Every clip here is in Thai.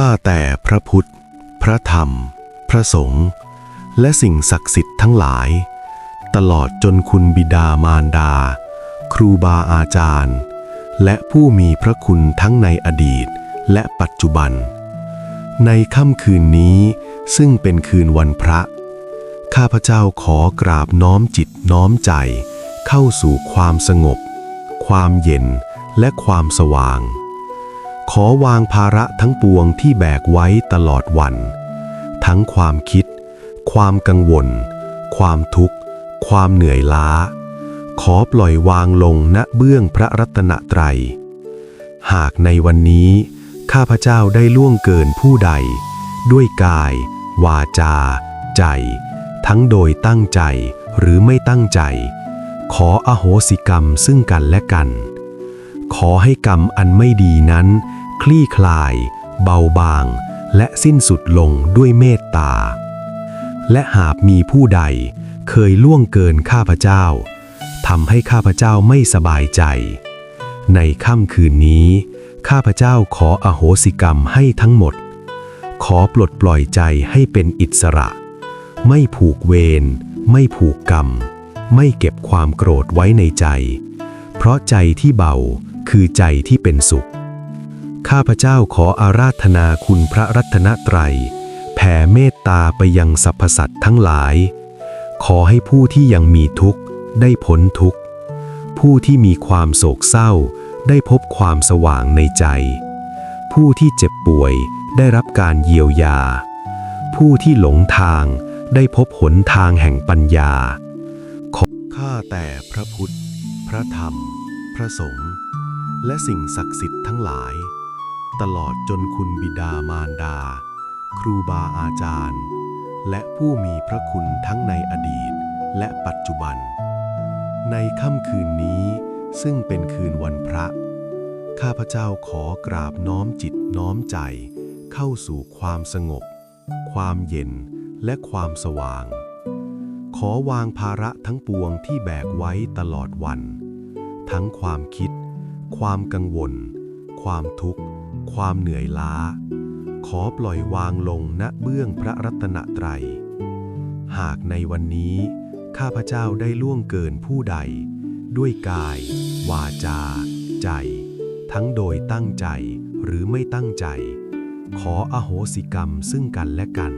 ข้าแต่พระพุทธ พระธรรม พระสงฆ์ และสิ่งศักดิ์สิทธิ์ทั้งหลาย ตลอดจนคุณบิดามารดา ครูบาอาจารย์ และผู้มีพระคุณทั้งในอดีตและปัจจุบัน ในค่ำคืนนี้ซึ่งเป็นคืนวันพระ ข้าพเจ้าขอกราบน้อมจิตน้อมใจ เข้าสู่ความสงบ ความเย็นและความสว่าง ขอวางภาระทั้งปวงที่แบกไว้ตลอดวัน ทั้งความคิด ความกังวล ความทุกข์ ความเหนื่อยล้า ขอปล่อยวางลงณเบื้องพระรัตนตรัย หากในวันนี้ ข้าพเจ้าได้ล่วงเกินผู้ใด ด้วยกาย วาจา ใจ ทั้งโดยตั้งใจหรือไม่ตั้งใจ ขออโหสิกรรมซึ่งกันและกัน ขอให้กรรมอันไม่ดีนั้น คลี่คลาย เบาบาง และสิ้นสุดลงด้วยเมตตา และหากมีผู้ใดเคยล่วงเกินข้าพเจ้าทำให้ข้าพเจ้าไม่สบายใจ ในค่ำคืนนี้ ข้าพเจ้าขออโหสิกรรมให้ทั้งหมด ขอปลดปล่อยใจให้เป็นอิสระ ไม่ผูกเวร ไม่ผูกกรรม ไม่เก็บความโกรธไว้ในใจ เพราะใจที่เบาคือใจที่เป็นสุข ข้าพเจ้าขออาราธนาคุณพระรัตนตรัย แผ่เมตตาไปยังสรรพสัตว์ทั้งหลาย ขอให้ผู้ที่ยังมีทุกข์ได้พ้นทุกข์ ผู้ที่มีความโศกเศร้าได้พบความสว่างในใจ ผู้ที่เจ็บป่วยได้รับการเยียวยา ผู้ที่หลงทางได้พบหนทางแห่งปัญญา ขอข้าแต่พระพุทธ พระธรรม พระสงฆ์และสิ่งศักดิ์สิทธิ์ทั้งหลาย ตลอดจนคุณบิดามารดา ครูบาอาจารย์ และผู้มีพระคุณทั้งในอดีตและปัจจุบัน ในค่ำคืนนี้ซึ่งเป็นคืนวันพระ ข้าพเจ้าขอกราบน้อมจิตน้อมใจ เข้าสู่ความสงบ ความเย็นและความสว่าง ขอวางภาระทั้งปวงที่แบกไว้ตลอดวัน ทั้งความคิด ความกังวล ความทุกข์ ความเหนื่อยล้า ขอปล่อยวางลงณเบื้องพระรัตนตรัย หากในวันนี้ ข้าพเจ้าได้ล่วงเกินผู้ใด ด้วยกาย วาจา ใจ ทั้งโดยตั้งใจหรือไม่ตั้งใจ ขออโหสิกรรมซึ่งกันและกัน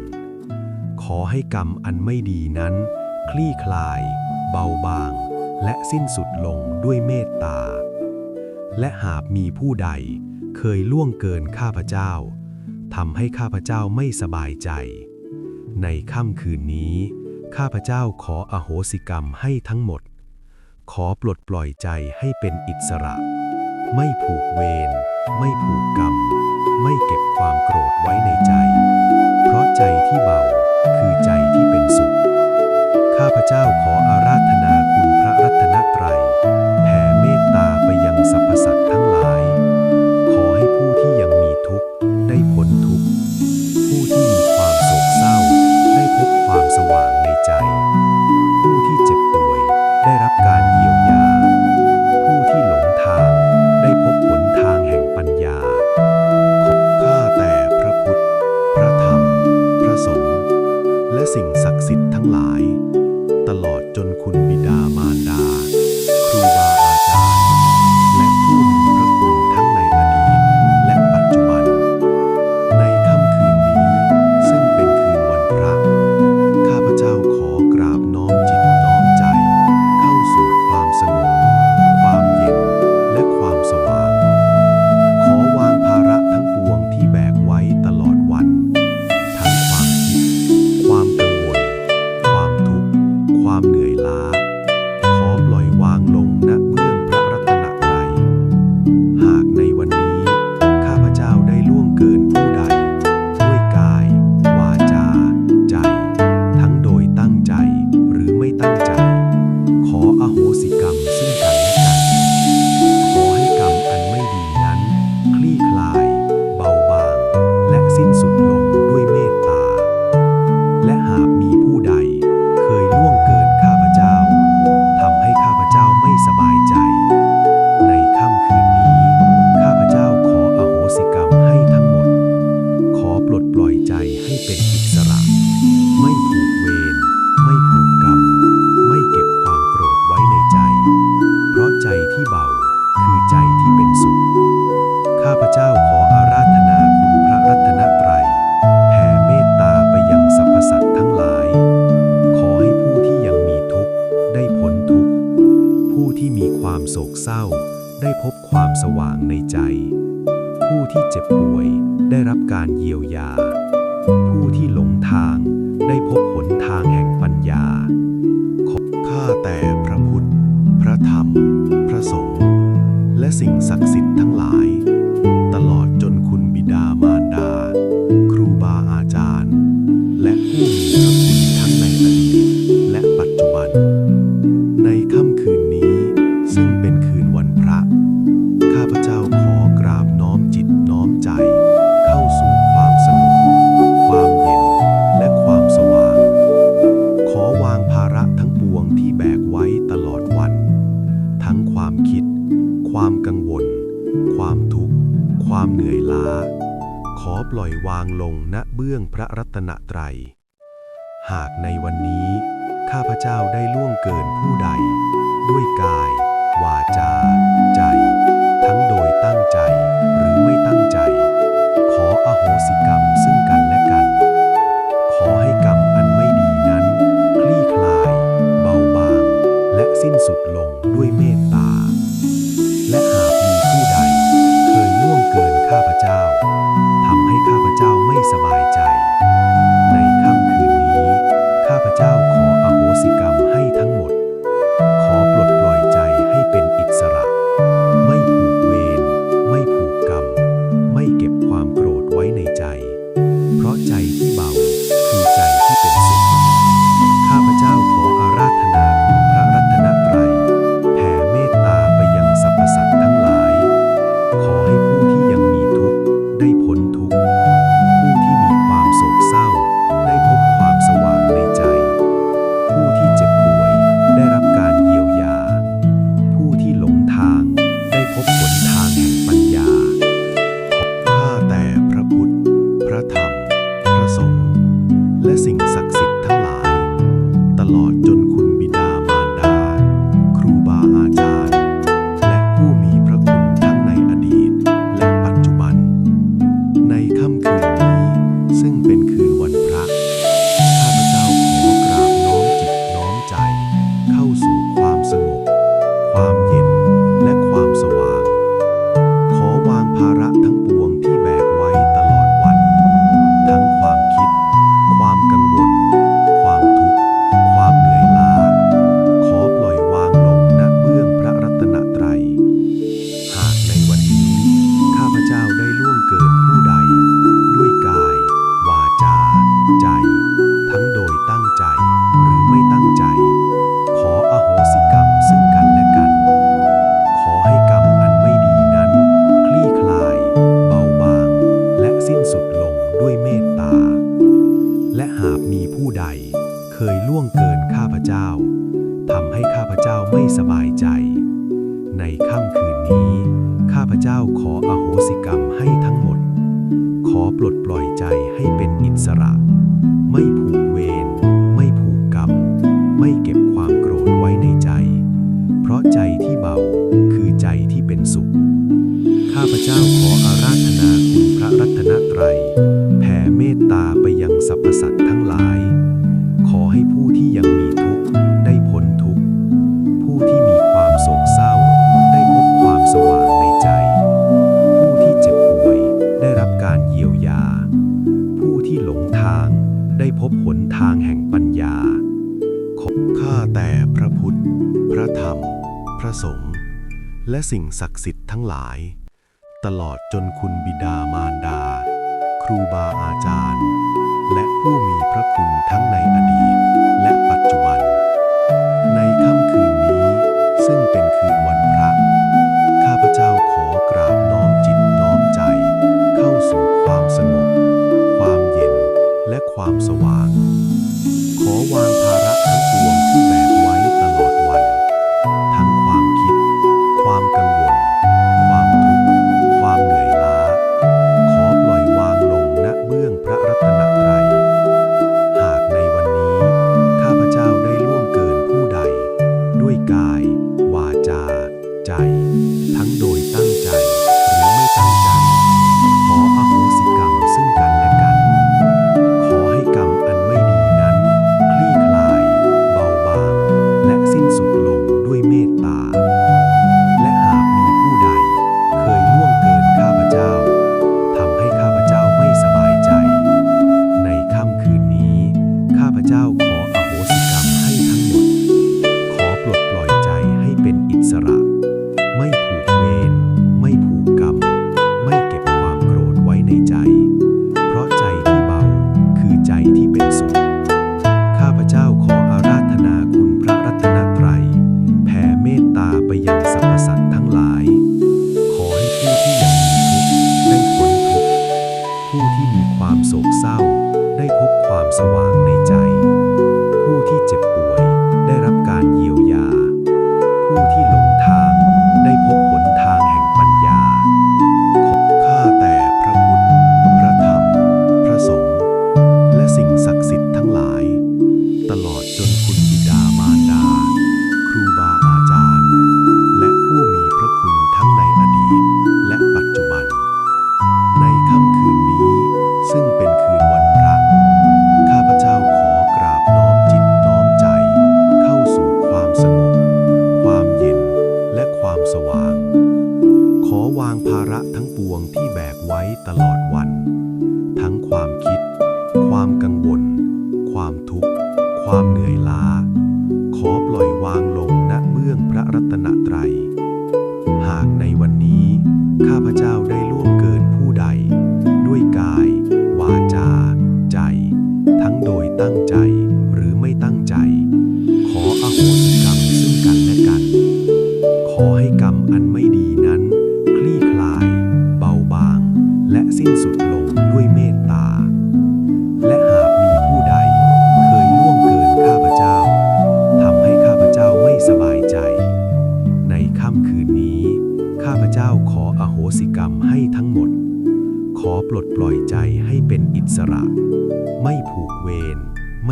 ขอให้กรรมอันไม่ดีนั้น คลี่คลาย เบาบาง และสิ้นสุดลงด้วยเมตตา และหากมีผู้ใด เคยล่วงเกินข้าพเจ้าทำให้ข้าพเจ้าไม่สบายใจ ในค่ำคืนนี้ ข้าพเจ้าขออโหสิกรรมให้ทั้งหมด ขอปลดปล่อยใจให้เป็นอิสระ ไม่ผูกเวร ไม่ผูกกรรม ไม่เก็บความโกรธไว้ในใจ เพราะใจที่เบาคือใจที่เป็นสุข ข้าพเจ้าขอ กเศร้า ได้พบความสว่างในใจ ผู้ที่เจ็บป่วยได้รับการเยียวยา ผู้ที่หลงทางได้พบหนทางแห่งปัญญา ขอบข้าแต่พระพุทธ พระธรรม พระสงฆ์และสิ่งศักดิ์สิทธิ์ทั้ง ความกังวล ความทุกข์ ความเหนื่อยล้า ขอปล่อยวางลงณเบื้องพระรัตนตรัย หากในวันนี้ ข้าพเจ้าได้ล่วงเกินผู้ใด ด้วยกาย วาจา ใจ ทั้งโดยตั้งใจหรือไม่ตั้งใจ ขออโหสิกรรม เจ้าทำให้ข้าพเจ้าไม่สบายใจ ในค่ำคืนนี้ ข้าพเจ้าขออโหสิกรรมให้ทั้งหมด ขอปลดปล่อยใจให้เป็นอิสระ ไม่ผูกเวรไม่ผูกกรรม ไม่เก็บความโกรธไว้ในใจ เพราะใจที่เบาคือใจที่เป็นสุข ข้าพเจ้าขออาราธ และสิ่งศักดิ์สิทธิ์ทั้งหลาย ตลอดจนคุณบิดามารดา ครูบาอาจารย์ และผู้มีพระคุณทั้งในอดีต และปัจจุบัน ในค่ำคืนนี้ซึ่งเป็นคืนวันพระ ข้าพเจ้าขอกราบน้อมจิตน้อมใจ เข้าสู่ความสงบ ความเย็นและความสว่าง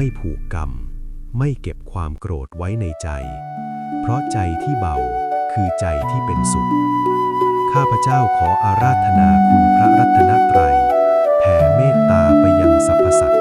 ไม่ผูกกรรม ไม่เก็บความโกรธไว้ในใจ เพราะใจที่เบาคือใจที่เป็นสุข ข้าพเจ้าขออาราธนาคุณพระรัตนตรัย แผ่เมตตาไปยังสรรพสัตว์